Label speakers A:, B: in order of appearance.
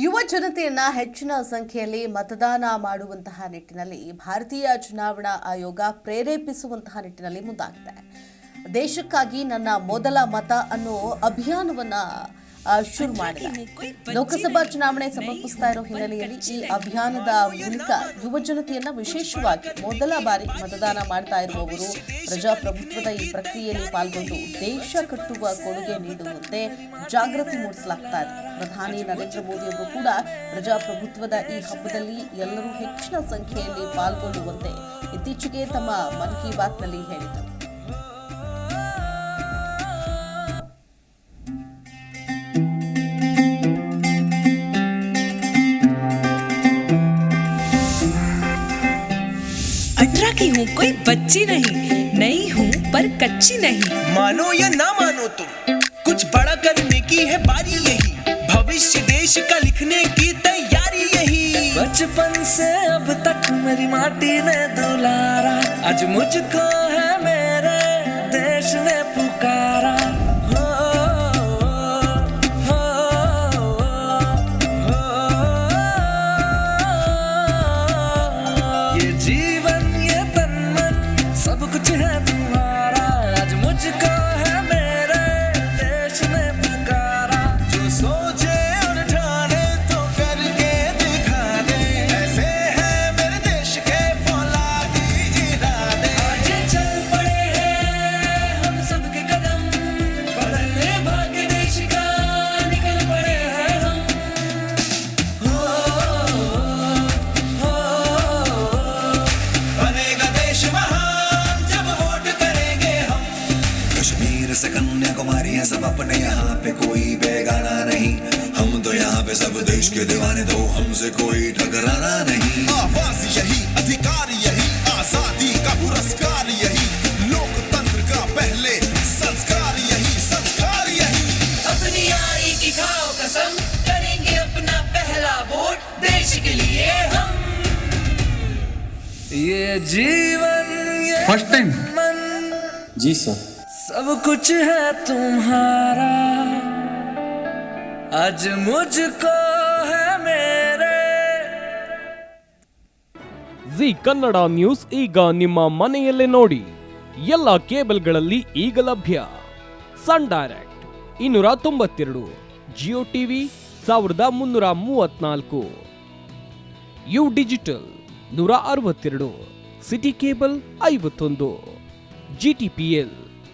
A: ಯುವ ಜನತೆಯನ್ನ ಹೆಚ್ಚಿನ ಸಂಖ್ಯೆಯಲ್ಲಿ ಮತದಾನ ಮಾಡುವಂತಹ ನಿಟ್ಟಿನಲ್ಲಿ ಭಾರತೀಯ ಚುನಾವಣಾ ಆಯೋಗ ಪ್ರೇರೇಪಿಸುವಂತಹ ನಿಟ್ಟಿನಲ್ಲಿ ಮುಂದಾಗಿದೆ. ದೇಶಕ್ಕಾಗಿ ನನ್ನ ಮೊದಲ ಮತ ಅನ್ನೋ ಅಭಿಯಾನವನ್ನ ಶುರು ಮಾಡಿದೆ. ಲೋಕಸಭಾ ಚುನಾವಣೆ ಸಮರ್ಪಿಸ್ತಾ ಇರೋ ಹಿನ್ನೆಲೆಯಲ್ಲಿ ಈ ಅಭಿಯಾನದ ಮೂಲಕ ಯುವ ಜನತೆಯನ್ನ ವಿಶೇಷವಾಗಿ ಮೊದಲ ಬಾರಿ ಮತದಾನ ಮಾಡ್ತಾ ಇರುವವರು ಪ್ರಜಾಪ್ರಭುತ್ವದ ಈ ಪ್ರಕ್ರಿಯೆಯಲ್ಲಿ ಪಾಲ್ಗೊಂಡು ದೇಶ ಕಟ್ಟುವ ಕೊಡುಗೆ ನೀಡುವಂತೆ ಜಾಗೃತಿ ಮೂಡಿಸಲಾಗ್ತಾ ಇದೆ. ಪ್ರಧಾನಿ ನರೇಂದ್ರ ಮೋದಿ ಅವರು ಕೂಡ ಪ್ರಜಾಪ್ರಭುತ್ವದ ಈ ಹಬ್ಬದಲ್ಲಿ ಎಲ್ಲರೂ ಹೆಚ್ಚಿನ ಸಂಖ್ಯೆಯಲ್ಲಿ ಪಾಲ್ಗೊಳ್ಳುವಂತೆ ಇತ್ತೀಚೆಗೆ ತಮ್ಮ ಮನ್ ಕಿ ಬಾತ್ನಲ್ಲಿ ಹೇಳಿದರು.
B: अठारह की हूँ कोई बच्ची नहीं। नई हूँ पर कच्ची नहीं।
C: मानो या ना मानो तुम कुछ बड़ा करने की है बारी यही। भविष्य देश का लिखने की तैयारी यही। बचपन से अब तक मेरी माटी ने दुलारा। आज मुझको है मेरे
D: कन्याकुमारी है सब अपने यहाँ पे कोई बेगाना नहीं। हम तो यहाँ पे सब देश के दीवाने तो हमसे कोई टकराना नहीं।
E: आवाज़ यही अधिकार यही आज़ादी का पुरस्कार यही लोकतंत्र का पहले संस्कार यही संस्कार यही।
C: अपनी आई की खाओ कसम करेंगे अपना पहला वोट देश के लिए हम। ये जीवन ये
F: फ़र्स्ट टाइम। जी सर।
C: सब कुछ है तुम्हारा आज मुझको है मेरे
G: ಜಿ ಕನ್ನಡ ನ್ಯೂಸ್ ಈಗ ನಿಮ್ಮ ಮನೆಯಲ್ಲೇ ನೋಡಿ ಎಲ್ಲ ಕೇಬಲ್ಗಳಲ್ಲಿ ಈಗ ಲಭ್ಯ ಸನ್ ಡೈರೆಕ್ಟ್ ಇನ್ನೂರ ತೊಂಬತ್ತೆರಡು ಜಿಯೋ ಟಿವಿ ಸಾವಿರದ ಮುನ್ನೂರ ಮೂವತ್ನಾಲ್ಕು ಯು ಡಿಜಿಟಲ್ ನೂರ ಅರವತ್ತೆರಡು ಸಿಟಿ ಕೇಬಲ್ ಐವತ್ತೊಂದು ಜಿ ಟಿ ಪಿ ಎಲ್